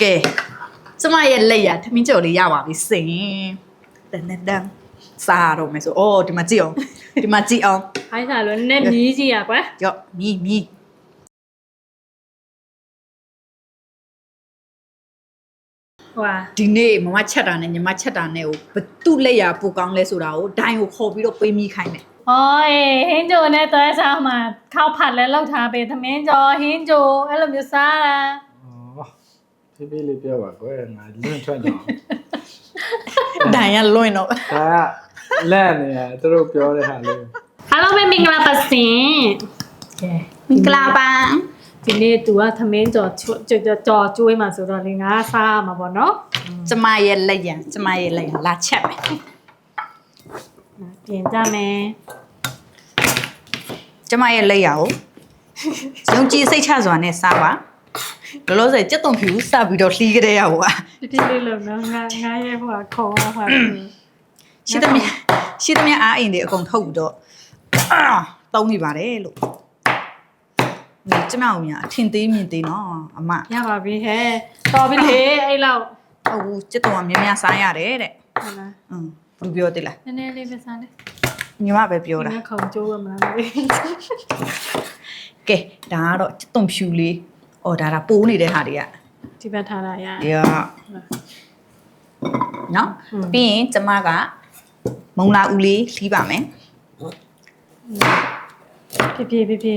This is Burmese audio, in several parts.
ကဲကျမရဲ့လက်ရထမင်းကြော်လေးရပါပြီစင်တန်တန်တန်စားတော့မယ်ဆိုအော်ဒီမှာကြည့်အောင်ဒီမှာကြည့်အောင်ဟိုင်းစားလို့နည်းမြည်ကြီးရကွယ်ရော့မီမီဟွာဒီနေ့မမချက်တာနဲ့ညီမချက်တာနဲ့ကိုဘသူ့လက်ရပူကောင်းလဲဆိုတာကိုဒိုင်ကိုခေါ်ပြီးတော့ပေးမိခိုင်းတယ်ဟောအေးဟင်းဂျိုနဲ့တွဲစားမှာခောက်ဖတ်လဲလောက်ထားပေးသမင်းကျော်ဟင်းဂျိုအဲ့လိုမျိုးစားတာอ๋อ พี่พี่လေးပြောပါကွယ်ငါလွင့်ထွက်ကြအောင် ဒိုင်ရလွင့်တော့ ဒါကလက်နေရသူတို့ပြောတဲ့ဟာလေး အားလုံးပဲမင်္ဂလာပါစင်ကဲ မင်္ဂလာပါ ဒီနေ့ तू ကသမင်းကျော်ချွတ်ကြော်ကြော်ကျွေးမှာဆိုတော့လေငါစားရမှာပေါ့နော် ကျမရဲ့လက်ရကျမရဲ့လက်ရလာချက်မယ် ပြင်ကြမယ် ကျမရဲ့လက်ရကိုယုံကြည်စိတ်ချစွာနဲ့စားပါ လောလောဆယ်ကြက်သွန်ဖြူစပြီးတော့လှီးကြတဲ့ရဟိုကဒီဒီလေးလုံးနော်ငါငါရဲ့ဟိုကခေါ်ဟိုကရှိသမျှရှိသမျှအားအိမ်တွေအကုန်ထုတ်ပြီးတော့အာတုံးနေပါတယ်လို့ဒီကျမအောင်များအထင်သေးမြင်သေးနော်အမရပါပြီဟဲ့တော်ပြီလေအဲ့လောက်ဟုတ်ဘူးကြက်သွန်ကများများစားရတယ်တဲ့ဟုတ်လားอืมဘယ်လိုပြောသေးလားနည်းနည်းလေးပဲစားလေညီမပဲပြောတာဒီကခုံကျိုးရမလားမသိကဲဒါကတော့ကြက်သွန်ဖြူလေး အော်ဒါဒါပိုးနေတဲ့ဟာတွေကဒီဘက်ထားတာရဒီကနော်ပြီးရင်ကျမကမုံလာဦးလေးလှီးပါမယ်ပြပြပြပြ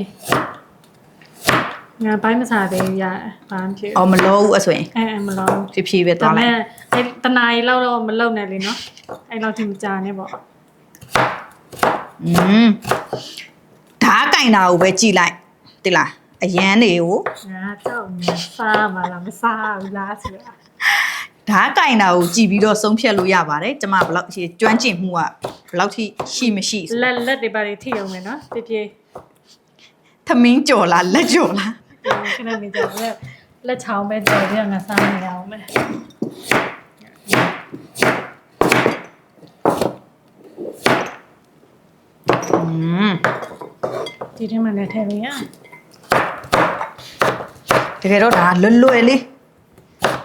ငါပိုင်းမစားသေးဘူးရဘာမှဖြစ်အော်မလောဘူးအဆိုရင်အဲမလောဘူးဖြည်းဖြည်းပဲသွားလိုက်အဲတနာရီလောက်တော့မလုံနဲ့လေနော်အဲလောက်ဒီမကြာနဲ့ပေါ့อืมဓာတ်ကင်တာကိုပဲကြည်လိုက်တိလား အရန်တွေကိုငါတော့ငါစားမလားမစားဘူးလားဆိုတာဓာတ်ကင်တာကိုကြည်ပြီးတော့ဆုံးဖြတ်လို့ရပါတယ်ကျမဘယ်လောက်ရှိကျွမ်းကျင်မှုကဘယ်လောက်ထိရှိမရှိဆိုလက်လက်တွေပါတွေထိအောင်မယ်နော်ဖြည်းဖြည်းသမင်းကြော်လားလက်ကြော်လားခဏနေကြလက်လက်ချောင်းပဲကြော်ပြငါစားနေရအောင်မယ်อืมဒီထဲမှာလည်းထည့်လို့ရ တကယ်တော့ဒါလွယ်လွယ်လေး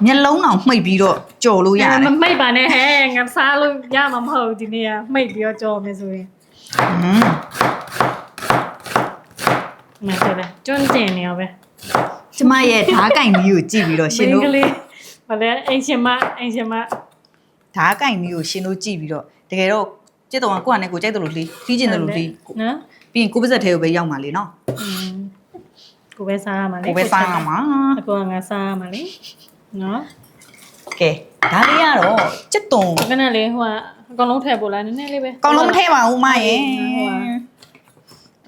မျက်လုံးအောင်မှိတ်ပြီးတော့ကြော်လို့ရတယ် မမိတ်ပါနဲ့ဟဲ့ငါစားလို့ရမှာမဟုတ်ဘူးဒီနေ့ကမိတ်ပြီးတော့ကြော်မယ်ဆိုရင် อืม မဟုတ်လားကျွန်းတင်နေရောပဲ ကျမရဲ့ဓာတ်ကင်ကြီးကိုကြည့်ပြီးတော့ရှင်တို့ မင်းကလေးဘာလဲအင်ရှင်မအင်ရှင်မ ဓာတ်ကင်ကြီးကိုရှင်တို့ကြည့်ပြီးတော့တကယ်တော့จิตတော်ကကိုယ့်အနေကိုကြိုက်တယ်လို့လေးပြီးကျင်တယ်လို့လေး နော် ပြီးရင်ကိုယ့်ပါဇက်ထဲကိုပဲရောက်မှာလေနော် อืม ကိုပဲစားရမှာလေကိုပဲစားရမှာအကူကငါစားရမှာလေနော်ကဲဒါလေးကတော့ကျက်သွန်ခဏလေးဟိုကအကောင်လုံးထည့်ပို့လိုက်နည်းနည်းလေးပဲအကောင်လုံးထည့်ပါဦးမရဲ့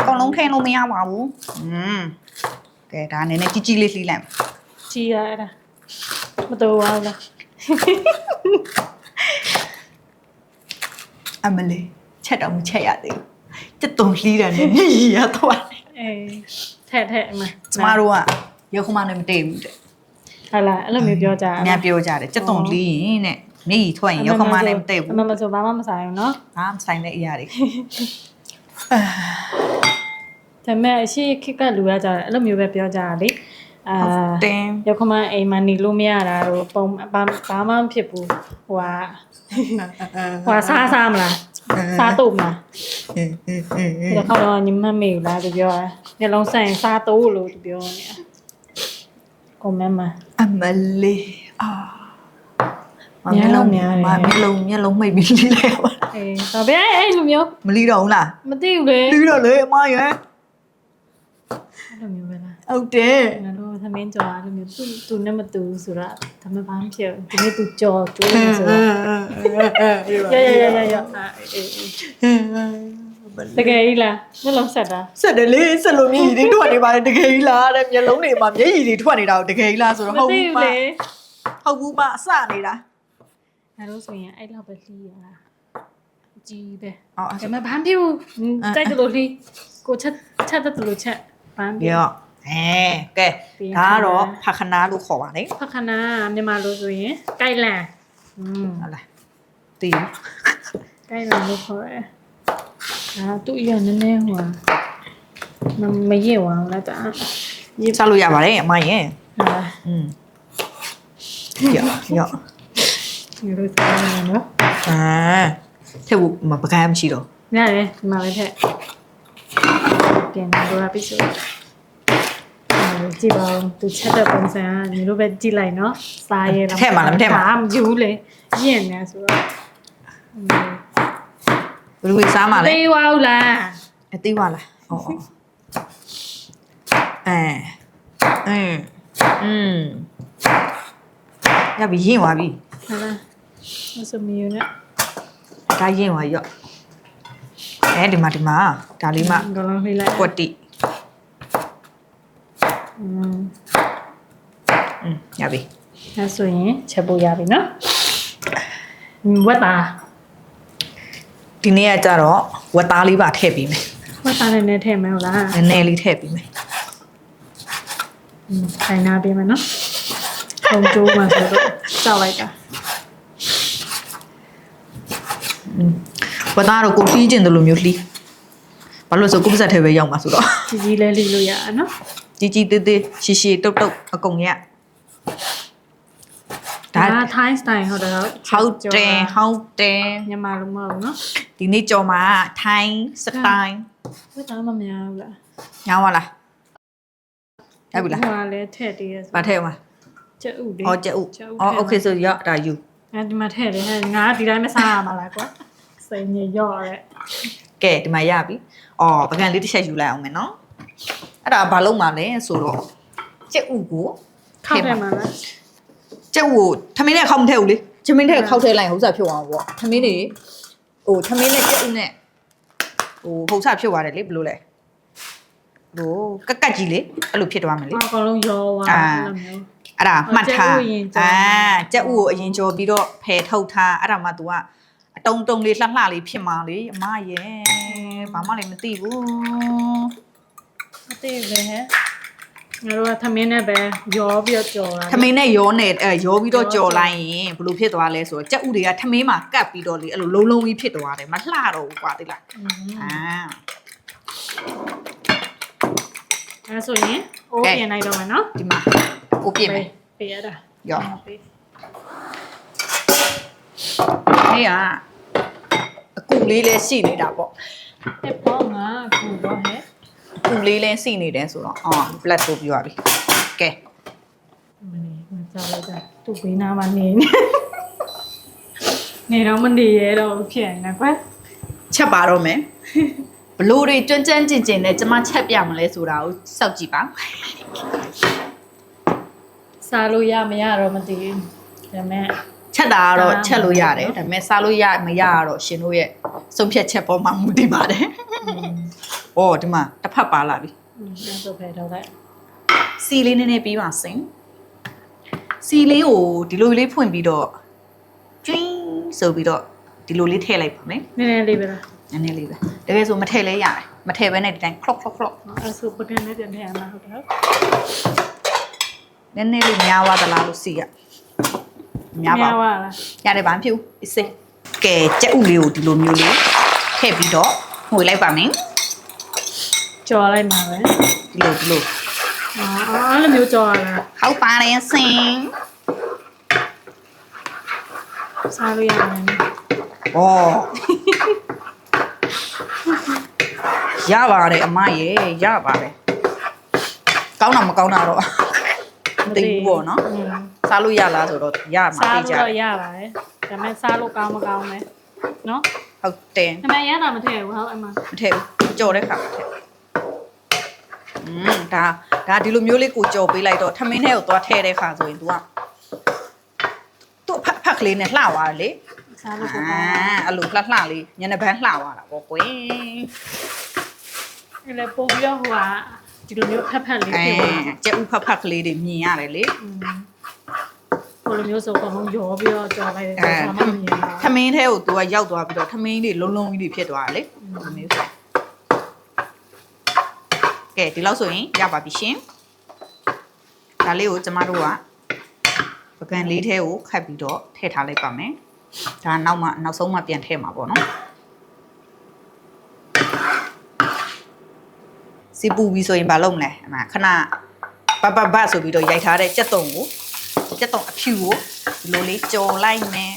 အကောင်လုံးထည့်လို့မရပါဘူးอืมကဲဒါနည်းနည်းကြီးကြီးလေးလှီးလိုက်ကြီးရအဲ့ဒါမတော်ပါဘူးလားအမလေးချက်တော့မချက်ရသေးဘူးကျက်သွန်လှီးတာနဲ့မျက်ရည်ရသွားတယ်အေး ထည့်ထည့်အမကျမတို့ကရုပ်ခမနဲ့မတည့်ဘူးတဲ့ဟာလားအဲ့လိုမျိုးပြောကြအများပြောကြတယ်จิตတော်လှီးရင်တဲ့မျက်ရည်ထွက်ရင်ရုပ်ခမနဲ့မတည့်ဘူးအမမဆိုဘာမှမဆိုင်ဘူးနော်ဘာမှဆိုင်တဲ့အရာတွေဒါပေမဲ့အရှိခက်ကလူရကြတယ်အဲ့လိုမျိုးပဲပြောကြတာလေအာတင်ရောက်ခမအိမ်မှာနေလို့မရတာတော့ပုံဘာဘာမှမဖြစ်ဘူးဟိုဟာဟိုဟာစားစားမလား စားတော့မလားဒီခေါက်တော့ညီမမေဘူးလားသူပြောတာညလုံးဆိုင်စားတော့လို့သူပြောနေတာကွန်မန့်မှာအမလေးအာများတော့များတယ်မမျက်လုံးမျက်လုံးမှိတ်ပြီးလီးလိုက်ပါအေးဒါပဲအဲ့လိုမျိုးမလီတော့ဘူးလားမသိဘူးလေလီးတော့လေအမရဲ့အဲ့လိုမျိုးပဲလား ဟုတ်တယ်ငါတို့သမင်းကြော်အဲ့လိုမျိုးသူသူနဲ့မတူဘူးဆိုတော့ဒါမှဘာမှဖြစ်ဘူးဒီနေ့သူကြော်ကျွေးနေဆိုတော့ရရရရရအေးအေးတကယ်ကြီးလားမျက်လုံးဆက်တာဆက်တယ်လေဆက်လို့မျက်ရည်တွေထွက်နေပါတယ်တကယ်ကြီးလားတဲ့မျက်လုံးတွေမှာမျက်ရည်တွေထွက်နေတာကိုတကယ်ကြီးလားဆိုတော့မဟုတ်သိဘူးဘူးမလေဟုတ်ဘူးမအစနေတာငါတို့ဆိုရင်အဲ့လောက်ပဲလှီးရတာအကြီးပဲအော်ဒါပေမဲ့ဘာမှဖြစ်ဘူးတိုက်တယ်လို့လှီးကိုချက်ချက်တယ်လို့ချက်ဘာမှဖြစ်ပြော အဲကဲ ပြီး ဒါကတော့ဖခနာလို့ခေါ်ပါလေ ဖခနာမြန်မာလို့ဆိုရင်ကိုက်လန်อืม ဟုတ်လားတီ ကိုက်လန်လို့ခေါ်ရဲဒါသူ့ရနည်းနည်းဟိုမမရစ်ဝအောင်လားတာ းစားလို့ရပါတယ်အမရဲ့ ဟာ อืม ရော့ရော့ ဒီလိုစားနေနော် အာထက်ဘူးမပကန်းမရှိတော့ ညရဲဒီမှာလည်းထက်ပြန်တော့ရပြီဆို ကြည့်ပါဦးသူချက်တဲ့ပုံစံကညီတို့ပဲကြည့်လိုက်နော်စားရဲတော့မယူလေရင့်နေဆိုတော့ဘယ်လိုစားမှလဲသေးဝါဦးလားအသေးပါလားအော်အော်အဲအင်းอืมရပြီရင်သွားပြီဟုတ်လားမစမီယူနဲ့ဒါရင်သွားရော့အဲဒီမှာဒီမှာဒါလေးမှဂလုံးလေးလိုက်ကွက်တိ ရပြီအဲဆိုရင်ချက်ဖို့ရပြီနော်ဝက်တာဒီနေ့ကကြတော့ဝက်သားလေးပါထည့်ပြီးမယ်ဝက်တာလည်းနဲ့ထည့်မယ်ဟုတ်လားနည်းနည်းလေးထည့်ပြီးမယ်ခိုင်နာပေးမယ်နော်ခုံကျိုးမှဆိုတော့ကြောက်လိုက်တာဝက်သားတော့ကိုတီးကျင်တယ်လို့မျိုးလှီးဘာလို့လဲဆိုကိုပစက်ထဲပဲရောက်မှာဆိုတော့ကြီးကြီးလဲလီလို့ရအောင်နော်ကြီးကြီးသေးသေးရှည်ရှည်တုတ်တုတ်အကုန်ရ ဒါ ဒါ Thai style ဟုတ်တယ်ဟုတ် ဟုတ်တယ်ဟုတ်တယ် မြန်မာလိုမဟုတ်ဘူးနော် ဒီနေ့ကြော်မှာထိုင်းစတိုင် ဝက်တာမများဘူးလား ညောင်းပါလားရပြီလား ဟိုကလည်းထည့်တည်းရဆို ဗာထည့်အောင်ပါ ချက်ဥလေး အော်ကျက်ဥ ချက်ဥ အော်โอเคဆိုရဒါယူ အဲဒီမှာထည့်တယ်ဟဲ့ငါဒီတိုင်းမစားရမှာလားကွာစိတ်ညစ်ရော့ရဲ ကဲဒီမှာရပြီအော်ပကံလေးတစ်ချက်ယူလိုက်အောင်မယ်နော်အဲ့ဒါဘာလုံးမှာလဲဆိုတော့ကျက်ဥကို ခောက်တယ်မှာလား ကျက်ဥကိုထမင်းနဲ့ခောက်မထည့်ဘူးလေထမင်းနဲ့ခောက်ထည့်လိုက်ရင်ဟုတ်စားဖြစ်သွားမှာပေါ့ထမင်းတွေဟိုထမင်းနဲ့ကျက်ဥနဲ့ဟိုဟုတ်စားဖြစ်သွားတယ်လေဘယ်လိုလဲဟိုကက်ကက်ကြီးလေအဲ့လိုဖြစ်သွားမယ်လေအကောင်လုံးရောသွားအာအဲ့လိုမျိုးအဲ့ဒါမှတ်ထားကြက်ဥအရင်ကြော်အာကြက်ဥကိုအရင်ကြော်ပြီးတော့ဖယ်ထုတ်ထားအဲ့ဒါမှ तू ကအတုံတုံလေးလှလှလေးဖြစ်မှာလေအမရဲ့ဘာမှလည်းမသိဘူးမသိဘူးလေဟဲ့ ငါတို့ကသမင်းနဲ့ပဲရောပြီးတော့ကြော်တာထမင်းနဲ့ရောနဲ့အဲရောပြီးတော့ကြော်လိုက်ရင်ဘယ်လိုဖြစ်သွားလဲဆိုတော့ကြက်ဥတွေကထမင်းမှာကတ်ပြီးတော့လေအဲ့လိုလုံးလုံးကြီးဖြစ်သွားတယ်မလှတော့ဘူးကွာသိလားอืมအာအဲဆိုရင်အိုးပြင်လိုက်တော့မယ်နော်ဒီမှာကိုပြည့်မယ်ပေးရတာရောပေးနေရအကူလေးလည်းရှိနေတာပေါ့ဟဲ့ပေါ့ငါကူတော့ဟဲ့ အကူလေးလည်းရှိနေတယ်ဆိုတော့အော် black ပို့ပြီးသွားပြီကဲမနေမကြောက်လိုက်တာသူ့ဘေးနားမှာနေနေနေတော့မနေရတော့ဖြစ်နေကွယ်ချက်ပါတော့မယ်ဘလို့တွေကျွမ်းကျွမ်းကျင်ကျင်နဲ့ကျမချက်ပြမလဲဆိုတာကိုစောက်ကြည့်ပါစားလို့ရမရတော့မသိဘူးဒါပေမဲ့ချက်တာကတော့စားချက်လို့မှာရတယ်နော်ဒါပေမဲ့စားလို့ရမရတော့ရှင်တို့ရဲ့ဆုံးဖြတ်ချက်ပေါ်မှာမူတည်ပါတယ်။ အော်ဒီမှာတစ်ဖက်ပါလာပြီอืมအဲ့ဒါပဲတော့လိုက်။စီလေးနည်းနည်းပြီးပါစင်။စီလေးကိုဒီလိုလေးဖွင့်ပြီးတော့ကျွင်းဆိုပြီးတော့ဒီလိုလေးထည့်လိုက်ပါမယ်နည်းနည်းလေးပဲလား။နည်းနည်းလေးပဲ။တကယ်ဆိုမထည့်လဲရတယ်။မထည့်ဘဲနဲ့ဒီတိုင်း clock clock clock အဲ့ဆိုပကန်းနဲ့ပြန်ထည့်ရမှာဟုတ်တယ်ဟုတ်နည်းနည်းလေးများသွားသလားလို့စီရ။များပါဘူးပါလားရတယ်ဗာမဖြစ်ဘူးအစ်စေကဲကြက်ဥလေးကိုဒီလိုမျိုးလေးထည့်ပြီးတော့ငွေလိုက်ပါမယ် ကြော်လိုက်မှာပဲဒီလိုဒီလိုအာအဲ့လိုမျိုးကြော်ရလားဟုတ်ပါတယ်စင်စားလို့ရတယ်ဩရပါတယ်အမရေရပါတယ်ကောင်းတာမကောင်းတာတော့မသိဘူးပေါ့နော်อืมစားလို့ရလားဆိုတော့ရမှာစားသိလို့ကြတော့ရပါတယ်ဒါပေမဲ့စားလို့ကောင်းမကောင်းလဲနော်ဟုတ်တယ်ဒါပေမဲ့ရတာမထည့်ဘူးဟုတ်အမမထည့်ဘူးကြော်တဲ့ခါမထည့် อืมဒါဒါဒီလိုမျိုးလေးကိုကြော်ပေးလိုက်တော့ထမင်းထဲကိုသွားထည့်တဲ့ခါဆိုရင် तू ကသူ့ဖက်ဖက်ကလေးနဲ့လှသွားတယ်လေစားလို့ကိုပါအဲ့လိုလှလှလေးညနေပန်းလှသွားတာပေါ့ကွယ်အဲ့လေပုံပြီးတော့ဟိုကဒီလိုမျိုးဖက်ဖက်လေးဖြစ်သွားတာကျက်ဥဖက်ဖက်ကလေးတွေမြင်ရတယ်လေဟိုလိုမျိုးဆိုပုံလုံးရောပြီးတော့ကြော်လိုက်တယ်ဘာမှမမြင်ဘူးထမင်းထဲကို तू ကရောက်သွားပြီးတော့ထမင်းတွေလုံးလုံးကြီးတွေဖြစ်သွားတယ်လေဒီလိုမျိုးဆို ကဲဒီလောက်ဆိုရင်ရပါပြီရှင်ဒါလေးကိုကျမတို့ကပကံလေးထဲကိုခတ်ပြီးတော့ထည့်ထားလိုက်ပါမယ်ဒါနောက်မှနောက်ဆုံးမှပြန်ထည့်မှာပေါ့နော်စီပူပြီးဆိုရင်မလုပ်မလဲအမခဏဘတ်ဘတ်ဘတ်ဆိုပြီးတော့ရိုက်ထားတဲ့ကြက်တုံကိုကြက်တုံအဖြူကိုဒီလိုလေးကြော်လိုက်မယ်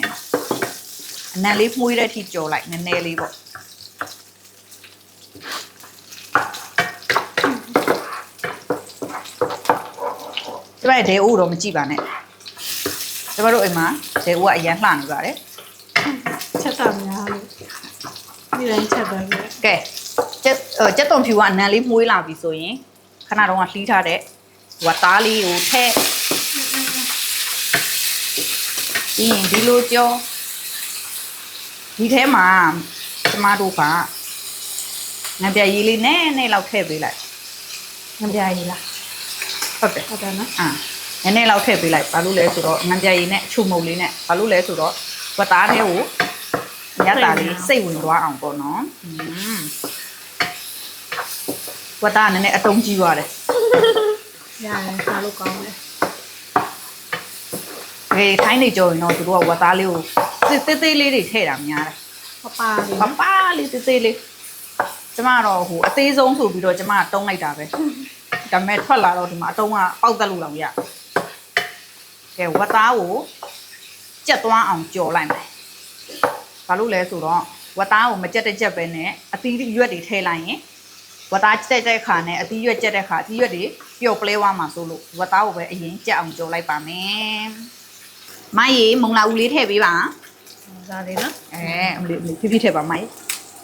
အနံလေးမှုေးတဲ့အထိကြော်လိုက်နည်းနည်းလေးပေါ့ ကျမရဲ့ဒဲအိုးတော့မကြည့်ပါနဲ့ကျမတို့အိမ်မှာဒဲအိုးကအရန်လှနေပါတယ်ချက်တာများလို့ဒီတိုင်းချက်တယ်လေကဲကျက်အော်ကျက်တုံဖြူကအနံလေးမှုေးလာပြီဆိုရင်ခဏတော့ကလှီးထားတဲ့ဝတ်သားလေးကိုထည့်ပြီးရင်ဒီလိုကြောဒီထဲမှာကျမတို့ကငပြရည်လေးနည်းနည်းလောက်ထည့်ပေးလိုက်ငပြရည်လား ဟုတ်တယ်ဟုတ်တယ်နော်အာနည်းနည်းလောက်ထည့်ပေးလိုက်ဘာလို့လဲဆိုတော့ငပြရည်နဲ့အချုံမုံလေးနဲ့ဘာလို့လဲဆိုတော့ဝတ်သားလေးကိုညတ်တာလေးစိတ်ဝင်သွားအောင်ပေါ့နော်อืมဝတ်သားကနည်းနည်းအတုံးကြီးသွားတယ်ရတယ်စားလို့ကောင်းတယ်ဟေးထိုင်းနေကြရင်တော့သူတို့ကဝတ်သားလေးကိုစစ်သေးသေးလေးတွေထည့်တာများတယ်ပပလေးပပလေးသေးသေးလေးကျမကတော့ဟိုအသေးဆုံးဆိုပြီးတော့ကျမကတုံးလိုက်တာပဲ ဒါပေမဲ့ထွက်လာတော့ဒီမှာအတုံးကပေါက်သက်လို့လောင်ရကဲဝတ်သားကိုကြက်သွားအောင်ကြော်လိုက်မယ်ဘာလို့လဲဆိုတော့ဝတ်သားကိုမကြက်တဲ့ကြက်ပဲနဲ့အသီးရွက်တွေထည့်လိုက်ရင်ဝတ်သားကြက်တဲ့ခါနဲ့အသီးရွက်ကြက်တဲ့ခါအသီးရွက်တွေပျော့ပလဲသွားမှာဆိုလို့ဝတ်သားကိုပဲအရင်ကြက်အောင်ကြော်လိုက်ပါမယ်မရေမုံလာဦးလေးထည့်ပေးပါဒါလေးနော်အဲအမလေးအမလေးဖြည်းဖြည်းထည့်ပါမရေ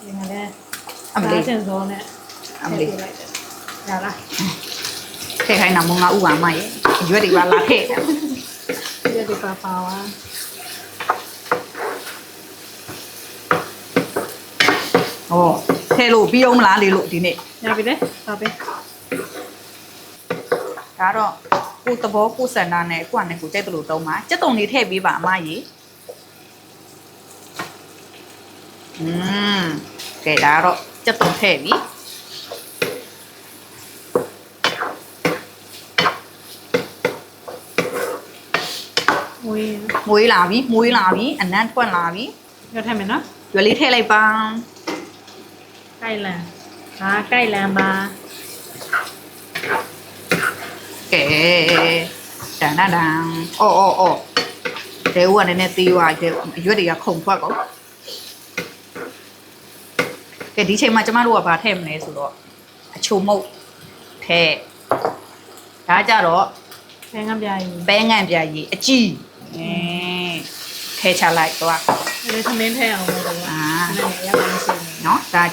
ဒီမှာလည်းအမလေးကျန်စောနဲ့အမလေးလိုက်တယ်ရလား ထည့်ခိုင်းတာမုံလာဦးပါမရေအရွက်တွေပါလာထည့်တယ်ဒီဒီပါပါဝါဟောထည့်လို့ပြီးအောင်မလားလေလို့ဒီနေ့ရပြီလေပါပြီဒါတော့ကိုယ်သဘောကိုယ်စန္ဒနဲ့ကိုယ့်အနေကိုယ်ကြိုက်တယ်လို့တုံးပါစက်တုံလေးထည့်ပေးပါအမရေอืมကဲဒါတော့စက်တုံထည့်ပြီ ဝေး မွေးလာပြီမွေးလာပြီအနံ့ထွက်လာပြီရထမယ်နော်ရွက်လေးထည့်လိုက်ပါကိုက်လန်ဟာကိုက်လန်ပါကဲတန်တန်တန်အော်အော်အော်ဒဲဦးကလည်းနည်းနည်းသေးသွားတယ်အရွက်တွေကခုန်ထွက်ကုန်ကဲဒီချိန်မှာကျမတို့ကဘာထည့်မလဲဆိုတော့အချုံမုတ်ထည့်ဒါကြတော့ဆင်းကပြရည်ပဲငံပြရည်အကြည့်အဲ ထဲချလိုက်သူကဒီသမင်းထဲအောင်လို့ကွာအာနော်ဒါ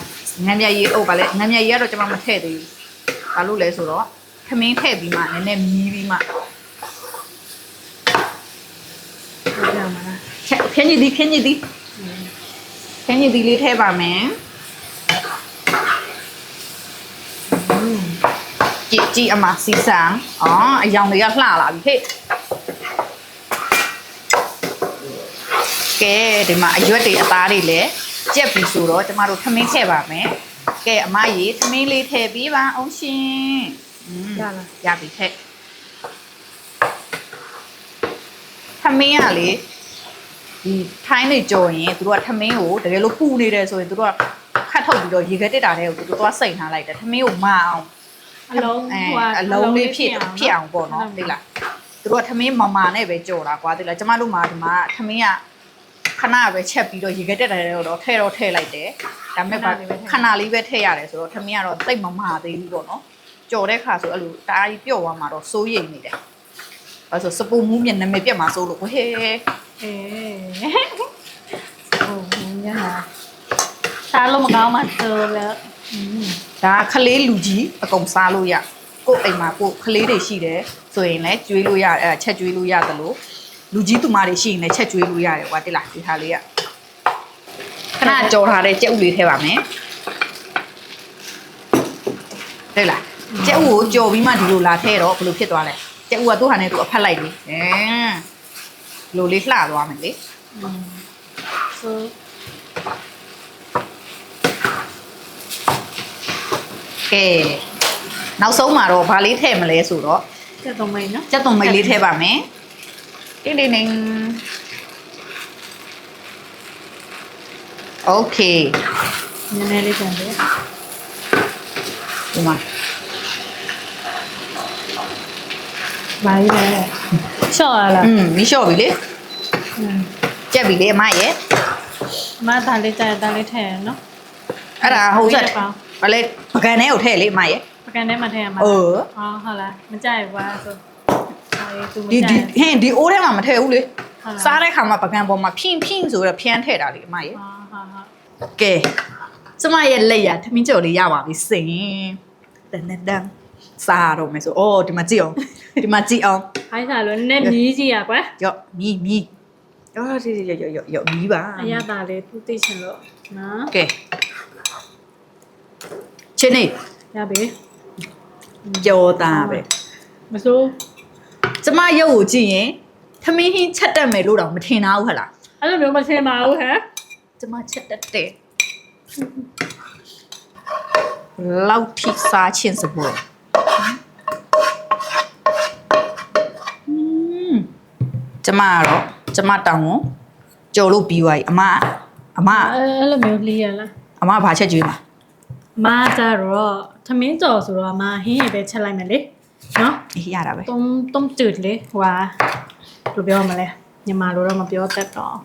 ငမ်းမြက်ရေးဟုတ်ပါလေငမ်းမြက်ရေးကတော့ကျွန်မမထည့်သေးဘူးဘာလို့လဲဆိုတော့သမင်းထည့်ပြီးမှနည်းနည်းမီးပြီးမှဟုတ်ကဲ့မလားခင်းကြီးဒီခင်းကြီးဒီခင်းကြီးဒီလေးထည့်ပါမယ်ကြည့်ကြည့်အမစီဆန်အော်အယောင်တွေကလှလာပြီဟဲ့ ကဲဒီမှာအရွက်တွေအသားတွေလည်းကြက်ပြီဆိုတော့ကျမတို့ခမင်းထည့်ပါမယ်ကဲအမရေခမင်းလေးထည့်ပြီးပါအောင်ရှင်อืมရလားရပြီထက်ထမင်းကလေဒီထိုင်းနေကြော်ရင်သူတို့ကထမင်းကိုတကယ်လို့ပူနေတယ်ဆိုရင်သူတို့ကခတ်ထုတ်ပြီးတော့ရေခဲတက်တာတဲ့ကိုသူတို့သွားစိတ်ထားလိုက်တယ်ထမင်းကိုမအောင်အလုံးအဲဟိုဟာအလုံးလေးဖြစ်ဖြစ်အောင်ပေါ့နော်သိလားသူတို့ကထမင်းမမာနဲ့ပဲကြော်တာကွာသိလားကျမတို့မှာဒီမှာထမင်းက ခဏပဲချက်ပြီးတော့ရေခဲတက်တာတဲ့တော့ထဲတော့ထဲလိုက်တယ်ဒါပေမဲ့ခဏလေးပဲထည့်ရတယ်ဆိုတော့ထမင်းကတော့တိတ်မမာသေးဘူးပေါ့နော်ကြော်တဲ့ခါဆိုအဲ့လိုတအားကြီးပြော့သွားမှာတော့စိုးရိမ်နေတယ်။ဘာလို့ဆိုစပူမူးမြန်နာမည်ပြတ်မှာစိုးလို့ဟဲ့အေးဟိုညနာစားလို့မကောင်းမှဆိုလည်းอืมဒါကလေးလူကြီးအကုန်စားလို့ရကို့အိမ်မှာကို့ကလေးတွေရှိတယ်ဆိုရင်လည်းကျွေးလို့ရအဲ့ချက်ကျွေးလို့ရတယ်လို့ လူကြီးသူမတွေရှိရင်လည်းချက်ကျွေးလို့ရတယ်ကွာတိလားဒီဟာလေးကခဏကြော်ထားတဲ့ကြက်ဥလေးထည့်ပါမယ်တိလားကြက်ဥကိုကြော်ပြီးမှဒီလိုလာထည့်တော့ဘယ်လိုဖြစ်သွားလဲကြက်ဥကသူ့ဟာနဲ့သူအဖက်လိုက်လေအဲလိုလေးလှသွားမယ်လေอืม so ကဲနောက်ဆုံးမှာတော့ဗာလေးထည့်မလဲဆိုတော့တက်တော့မိန်နော်ကြက်သွန်မိတ်လေးထည့်ပါမယ် cái này này ഓക്കെ ഞാനതിലേക്കുണ്ട് ഉമാ നീ ഷോവില് ചെവില് അമ്മായേ അമ്മ തള്ളി തള്ളി ഠേനോ അതാ ഹൗസ് അല്ലെ പക്കാനെ ഉഠേലേ അമ്മായേ പക്കാനെ മറ്റേ അമ്മ ഓ ആ ഹല മച്ചായി വാ သူမဒီကြိုဒီက် ဟင်းဒီအိုးထဲမှာမထည့်ဘူးလေဟုတ်လား စားတဲ့ခါမှာပကံပေါ်မှာဖြင်းဖြင်းဆိုတော့ဖျန်းထည့်တာလေအမရဲ့ဟာဟာဟာကဲကျမရဲ့လက်ရထမင်းကြော်လေးရပါပြီစင်တန်တန်တန်စားတော့မယ်ဆိုအော်ဒီမှာကြည့်အောင်ဒီမှာကြည့်အောင် ဟိုင်းစားလို့နည်းနည်းမြည်ကြည့်ရကွာရော့မီမီအော်ဒီရော့ရော့ရော့ရော့မီပါအရသာလေးသူသိချင်လို့နော်ကဲချင်းနေရပြီကြောသားပဲမစိုး ကျမရုပ်ကိုကြည့်ရင်ထမင်းဟင်းချက်တက်မယ်လို့တော့မထင်တာဘူးဟဟလားအဲ့လိုမျိုးမထင်ပါဘူးဟဲ့ကျမချက်တက်တယ်လောက်ထိစားချင်းစပွဲอืมကျမကတော့ကျမတောင်းကိုကြော်လို့ပြီးသွားပြီအမအမအဲ့လိုမျိုးလေးရလားအမဘာချက်ကျွေးမှာအမကြတော့သမင်းကြော်ဆိုတော့အမဟင်းရပဲချက်လိုက်မယ်လေ နော် အေးရတာပဲ တုံးတုံးจืดလေဟိုဟာဘယ်လိုပြောမလဲညီမလိုတော့မပြောတတ်တော့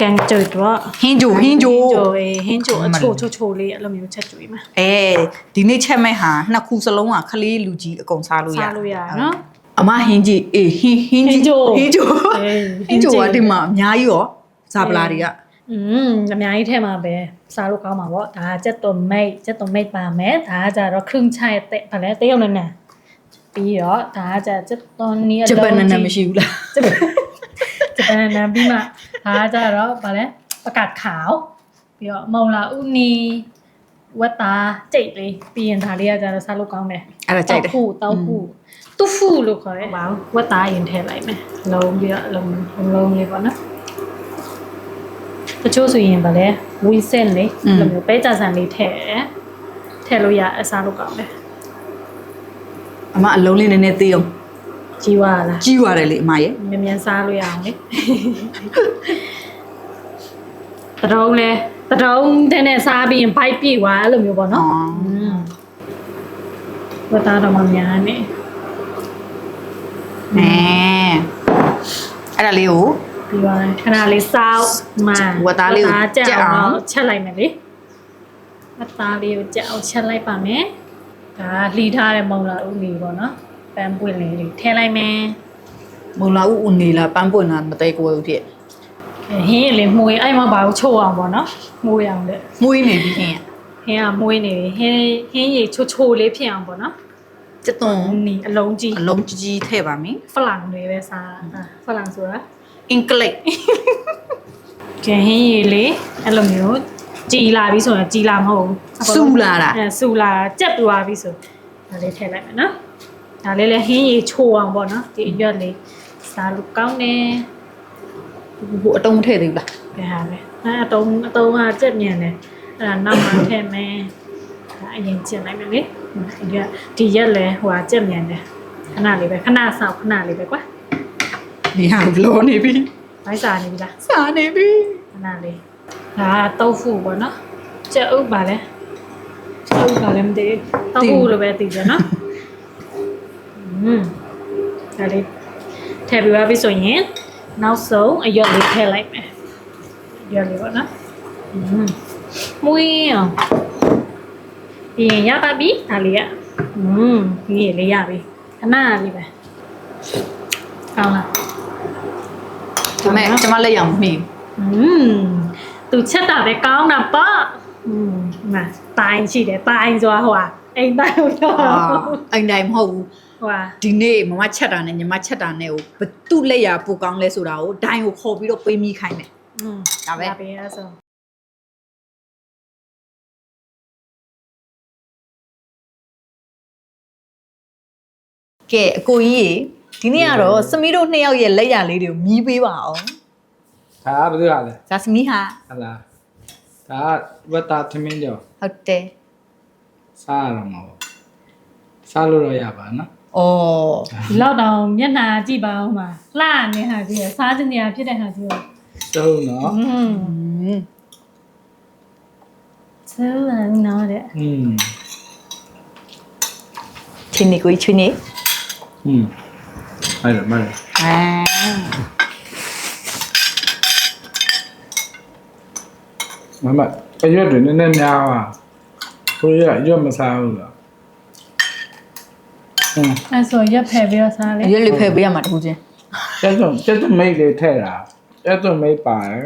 ကန်จืดတော့ ဟင်းဂျိုဟင်းဂျို ဟင်းဂျိုအေးဟင်းဂျိုအချိုချိုချိုလေးအဲ့လိုမျိုးချက်ကျွေးမှာ အဲဒီနေ့ချက်မဲ့ဟာနှစ်ခုစလုံးကခလေးလူကြီးအကုန်စားလို့ရ စားလို့ရနော် အမဟင်းကြီးအေးဟင်းဟင်းကြီး ဟင်းဂျို ဟင်းဂျို အေး ဟင်းဂျိုကဒီမှာအများကြီးရောဇာပလာတွေက อืมအများကြီးထဲမှာပဲစားလို့ကောင်းမှာပေါ့ဒါကကြက်သွန်မိတ်ကြက်သွန်မိတ်ပါမယ်ဒါကကြတော့ခรึ่งချိုက်တဲ့ဗာလဲတရုတ်နဲ့နဲ့ပြီးတော့ဒါကကြကြက်သွန်နီအ ဂျ လုံး ပန်နနမရှိဘူးလား ဂျပန်ဂျပန်နန်ပြီးမှဒါကကြတော့ဗာလဲပကတ်ခါပြီးတော့မုံလာဥနီဝတ်တာကြိတ်လေးပြီးရင်ဒါလေးကကြတော့စားလို့ကောင်းတယ် အဲ့ဒါကြိုက်တယ် တောက်ဖူတောက်ဖူတူဖူလို့ခေါ်တယ်ဘာဝတ်သားရင်ထည့်လိုက်မယ်လုံးပြီးတော့လုံးလုံးလေးပေါ့နော် တချို့ဆိုရင်ဗာလဲဝီဆန်လေးအဲ့လိုမျိုးပဲကြဆန်လေးထည့်တယ်ထည့်လို့ရအစားလို့ကောင်းတယ်အမအလုံးလေးနည်းနည်းသေးအောင်ကြီးွားလားကြီးရတယ်လေအမရဲ့မြန်မြန်စားလို့ရအောင်လေတရုံးလဲတရုံးတဲ့နဲ့စားပြီးရင်ဘိုက်ပြေသွားအဲ့လိုမျိုးပေါ့နော်อืมဝတ်သားတော့မများနဲ့အဲအဲ့ဒါလေးကို ပြီးသွားတယ်ခဏလေးစောက်မှဝတ်သားလေးကိုကြက်ကြက်အောင်အောင်ချက်လိုက်မယ်လေဝတ်သားလေးကိုကြက်အောင်ချက်လိုက်ပါမယ်ဒါလှီထားတဲ့မုံလာဥလီပေါ့နော်ပန်းပွင့်လေးလေးထည့်လိုက်မယ်မုံလာဦးဦးနေလာပန်းပွင့်လာမသိကိုဘူးဖြစ်အဲဟင်းရလေးမှုေးအဲ့မှာဘာကိုချိုးအောင်ပေါ့နော်မှုေးအောင်လေမွေးနေပြီဟင်းဟင်းကမွေးနေပြီဟင်းဟင်းရီချိုချိုလေးဖြစ်အောင်ပေါ့နော်ကျက်သွန်နီအလုံးကြီးအလုံးကြီးကြီးထည့်ပါမယ်ဖလန်တွေပဲစားတာဖလန်ဆိုတာ အင်္ဂလိပ်ကျန်ဟင်းရီလေးအဲ့လိုမျိုးကြည်လာပြီဆိုရင်ကြည်လာမဟုတ်ဘူးစူလာတာအဲစူလာကြက်သွားပြီဆိုဒါလေးထည့်လိုက်မယ်နော်ဒါလေးလည်းဟင်းရီချိုအောင်ပေါ့နော်ဒီအရွက်လေးစားလို့ကောင်းတယ်ဟိုအတုံးထည့်သေးဘူးလားဘယ်ဟာလဲအဲအတုံးအတုံးကကြက်မြန်တယ်အဲ့ဒါနောက်မှထည့်မယ်ဒါအရင်ကျင်လိုက်မယ်လေဒီရက်ဒီရက်လဲဟိုကကြက်မြန်တယ်ခဏလေးပဲခဏဆောက်ခဏလေးပဲကွာ ဒီဟာလောနေပြီ ဘိုက်စားနေပြီလား စားနေပြီ ခဏလေးဒါကတောက်ဖူပေါ့နော်ကြက်ဥပါလဲကြက်ဥပါလဲမသိဘူးတောက်ဖူလိုပဲသိတယ်နော်อืมဒါလေးထည့်ပြီးပါပြီဆိုရင်နောက်ဆုံးအရွက်လေးထည့်လိုက်မယ်အရွက်လေးပေါ့နော်อืมမွေးအောင်ပြီးရင်ရပါပြီဒါလေးကอืมဒီလေးရပြီခဏလေးပဲကောင်းလား ဒါမဲ့ကျမလက်ရအောင်မီး อืมသူချက်တာပဲကောင်းတာပေါ့อืมငါတိုင်းရှိတယ်တိုင်းဆိုတာဟိုဟာအိမ်တိုင်းလို့ပြော အာအိမ်တိုင်းမဟုတ်ဘူး ဟိုဟာ ဒီနေ့မမချက်တာနဲ့ညီမချက်တာနဲ့ကိုဘသူ့လက်ရပူကောင်းလဲဆိုတာကိုဒိုင်းကိုခေါ်ပြီးတော့ပေးမိခိုင်းတယ် อืม ဒါပဲ ဒါပဲအဲ့ဆို ကဲအကိုကြီးရေ ဒီနေ့ကတော့စမီတို့နှစ်ယောက်ရဲ့လက်ရလေးတွေကိုမြည်ပေးပါအောင် ဒါကဘယ်သူကလဲ ဇာစမီဟာ ဟလာဒါကဝတ်တာထမင်းကြော် ဟုတ်တယ် စားရတော့မှာပေါ့စားလို့တော့ရပါနော် ဩ ဒီလောက်တောင်မျက်နှာကြည့်ပါဦးမှာလှနေဟာကြီးရယ်စားခြင်းနေရာဖြစ်တဲ့ဟာကြီးရယ် စုံနော် อืม อืม ဆူလန်နော်တဲ့ อืม ချင်းနေကိုကြီးချင်းနေ อืม မှန်တယ်မှန်တယ်အဲမမအရွက်တွေနည်းနည်းများပါကိုရအရွက်မစားဘူးလားအင်းအဲ့ဆိုရက်ဖယ်ပြီးတော့စားလေရွက်လေးဖယ်ပေးရမှာတခုချင်းကျက်သွန်ကျက်သွန်မိတ်လေးထည့်တာကျက်သွန်မိတ်ပါတယ်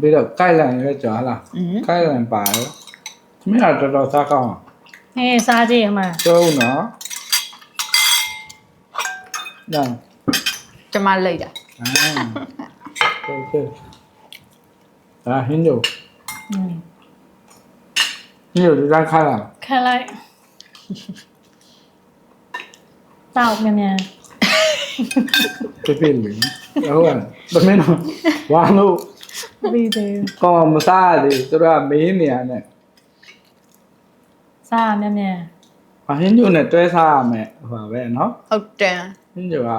ပြီးတော့ကိုက်လန်ရွက်ကြွားလားကိုက်လန်ပါတယ်သမီးကတော်တော်စားကောင်းဟေးစားကြည့်ရမှာတော့နော် ยังจะมาเลยจ้ะอ่าโอเคอ่าเห็นอยู่นี่อยู่ด้านข้างหลัง Kalai. Tao kan ya. ไปเปลี่ยนหรือแล้วอะแต่ไม่นอนวางลูก Video. ก็มาซาดิตัวามีเนี่ยเนี่ยซาเนี่ย ya. อะเห็นอยู่เนี่ยตัวซาแม่ว่าแว่เนาะ โอเค ဟုတ်တယ်ဟင်းညို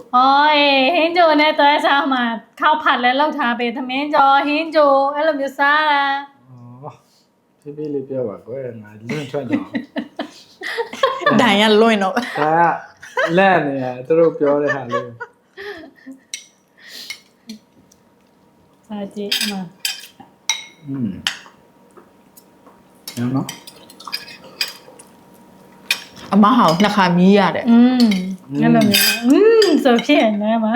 ကဟောအေးဟင်းဂျိုနဲ့တွဲစားမှာခောက်ဖတ်လဲလောက်ထားပေးသမင်းကျော်ဟင်းဂျိုအဲ့လိုမျိုးစားတာဩပြပြလေးပြောပါကွယ်ငါလွန့်ထွက်တော့ဒိုင်ရလွင့်တော့ဒါကလက်နေရသူတို့ပြောတဲ့ဟာလေးစားကြည့်အမอืมနော်နော် အမဟောင်းနှစ်ခါမြည်ရတယ် อืมအဲ့လိုမျိုးอืมဆိုဖြစ်နေမှာ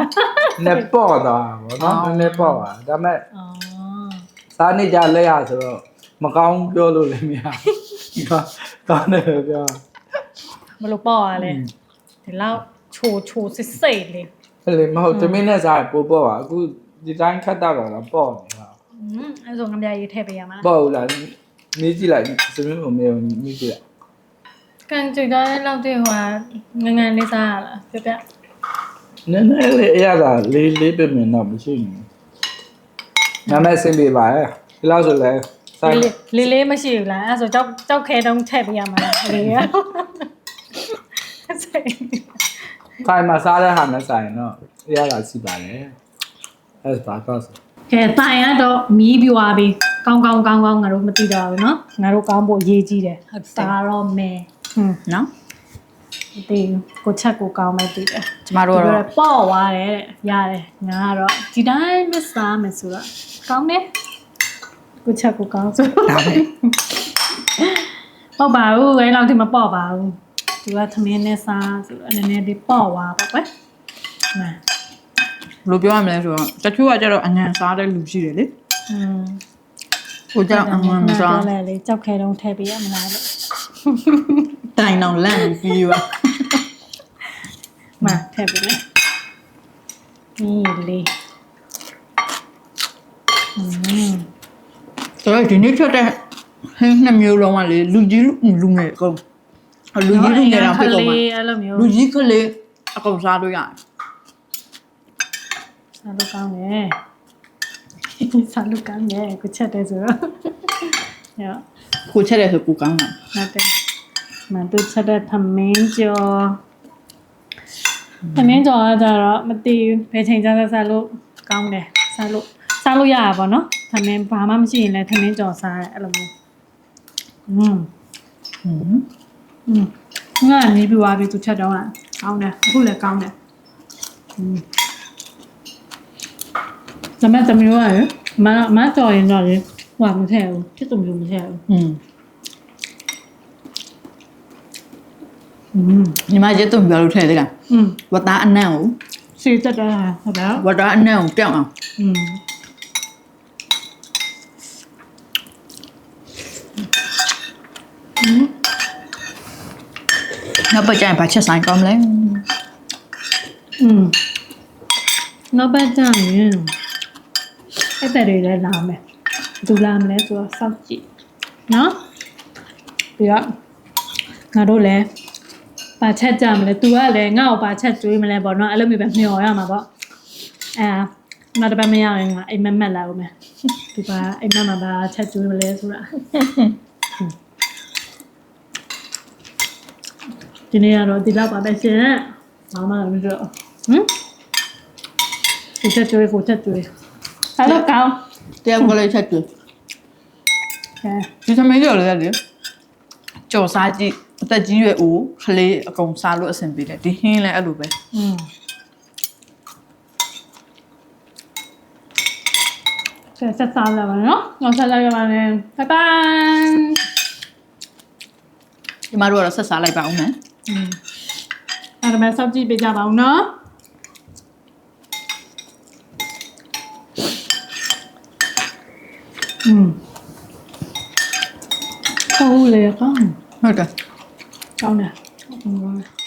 နဲ့ပေါ့သွားဗောနော်နည်းနည်းပေါ့ပါဒါပေမဲ့ อ๋อ စားနေကြလက်ရဆိုတော့မကောင်းပြောလို့လည်းမရဘူးကောင်းတယ်ပြော ဘယ်လိုပေါ့ရလဲဒီလောက်ချိုချိုစစ်စိတ်လေး အဲ့လေမဟုတ်တမင်းနဲ့စားပို့ပေါ့ပါအခုဒီတိုင်းခတ်တော့တော့ပေါ့နေတာ อืมအဲ့ဆိုငါပြရေးထည့်ပေးရမှာလား ပေါ့ဘူးလားနေကြည့်လိုက်သမင်းကိုမေးနေကြည့်လိုက် ကန်ကြွတော့လောက်တဲ့ဟိုငငန်းလေးစားရလားပြပြ နည်းနည်းလေးအရသာလေးလေးပြမင်းတော့မရှိဘူးနာမည်စင်ပြပါရဲ့ဒီလောက်ဆိုလဲဆိုင် လေးလေးလေးမရှိဘူးလားအဲ့ဆိုကြောက်ကြောက်ခဲတုံးထည့်ပေးရမှာလားလေးရစိတ် ဆိုင်မှာစားတဲ့ဟာနဲ့ဆိုင်တော့အရသာရှိပါတယ်အဲ့ဒါပါတော့ ကဲတိုင်ရတော့မီးပြွားပြီးကောင်းကောင်းကောင်းကောင်းငါတို့မသိတော့ဘူးเนาะငါတို့ကောင်းဖို့ရေးကြည့်တယ်စားတော့မယ် ဟွန်းနော်မသိဘူးကိုချက်ကိုကောင်းမဲ့သိတယ်ကျမတို့ကတော့ပေါ့သွားတယ်တဲ့ရတယ်ငါကတော့ဒီတိုင်းမစားမယ်ဆိုတော့ကောင်းတယ်ကိုချက်ကိုကောင်းဆိုဒါပဲဟုတ်ပါဘူးအဲ့လောက်ထိမပေါ့ပါဘူးသူကသမင်းနဲ့စားဆိုတော့နည်းနည်းလေးပေါ့သွားပါပဲမှန်ဘယ်လိုပြောရမလဲဆိုတော့တချို့ကကျတော့အငံစားတဲ့လူရှိတယ်လေอืมဟိုကျတော့အငံမစားလဲလေကြောက်ခဲတုံးထည့်ပေးရမလားလို့ တိုင်အောင်လန့်ပြီးပါ မှထည့်ပေးမယ်นี่လေอืม ဆိုတော့ဒီနေ့ထွက်တဲ့ဟင်းနှစ်မျိုးလုံးကလေလူကြီးလူငယ်အကုန်လူကြီးလူငယ်တော့ဖြစ်ကုန်မှာ အဲ့လိုမျိုး လူကြီးကလေးအကုန်စားလို့ရတယ် စားလို့ကောင်းတယ်စားလို့ကောင်းတယ်ကိုချက်တယ်ဆိုတော့ည ကိုချက်တယ်ဆိုကိုကောင်းတာ ဟုတ်တယ်မတူချက်တဲ့သမင်းကျော်သမင်းကျော်ကကြတော့မသိဘူးဘယ်ချိန်ကျစားလို့ကောင်းတယ်စားလို့စားလို့ရတာပေါ့နော်သမင်းဘာမှမရှိရင်လည်းသမင်းကျော်စားတယ်အဲ့လိုမျိုးอืม ဟွန်း อืมငါနေပြီးွားပြီးသူချက်တော့อ่ะကောင်းတယ်အခုလည်းကောင်းတယ်อืมဇမတ်တမျိုးရယ်မမတော်ရင်တော့လေ ဟိုကမထည့်ဘူးဖြစ်သူမျိုးမထည့်ဘူး อืม อืม ညီမကျတော့ပြောလို့ထည့်သေးလား อืม ဝတ်သားအနံ့ကို စီတက်တာဟုတ်လား ဝတ်သားအနံ့ကိုတက်အောင် อืม နောက်ပတ်ကျရင်ဘာချက်ဆိုင်ကောင်းမလဲ อืมနောက်ပတ်ကြရင်အဲ့ တဲ့တွေလည်းလာမယ်သူလာမလဲဆိုတော့စောင့်ကြည့်နော်ပြီးတော့ငါတို့လည်းပါချက်ကြမလဲ तू ကလည်းငါ့ကိုပါချက်ကျွေးမလဲပေါ့နော်အဲ့လိုမျိုးပဲမျှော်ရမှာပေါ့အဲနောက်တစ်ပတ်မရရင်ငါအိမ်မက်မက်လာဦးမယ်သူကအိမ်မက်မှာပါချက်ကျွေးမလဲဆိုတာဒီနေ့ကတော့ဒီလောက်ပါပဲရှင်ဘာမှမပြောဟမ်ကိုချက်ကျွေးကိုချက်ကျွေးအဲ့တော့ကောင်း တယောက်ကလေးချက်တူ ကဲ ဒီသမီးတို့လည်းလေကြော်စားကြည့် သက်ကြီးရွယ်အိုကလေးအကုန်စားလို့အဆင်ပြေတယ်ဒီဟင်းလည်းအဲ့လိုပဲ อืมဆက်ဆက်စားလာပါနော်နောက်ဆက်လိုက်ရပါမယ်ဘိုင်ဘိုင် ဒီမှာတို့ကတော့ဆက်စားလိုက်ပါအောင်မယ် อืมအဲ့ဒါမဲ့စောင့်ကြည့်ပေးကြပါဦးနော် ကောင်းဟုတ်တယ်ကောင်းတယ်ဟုတ်ပါ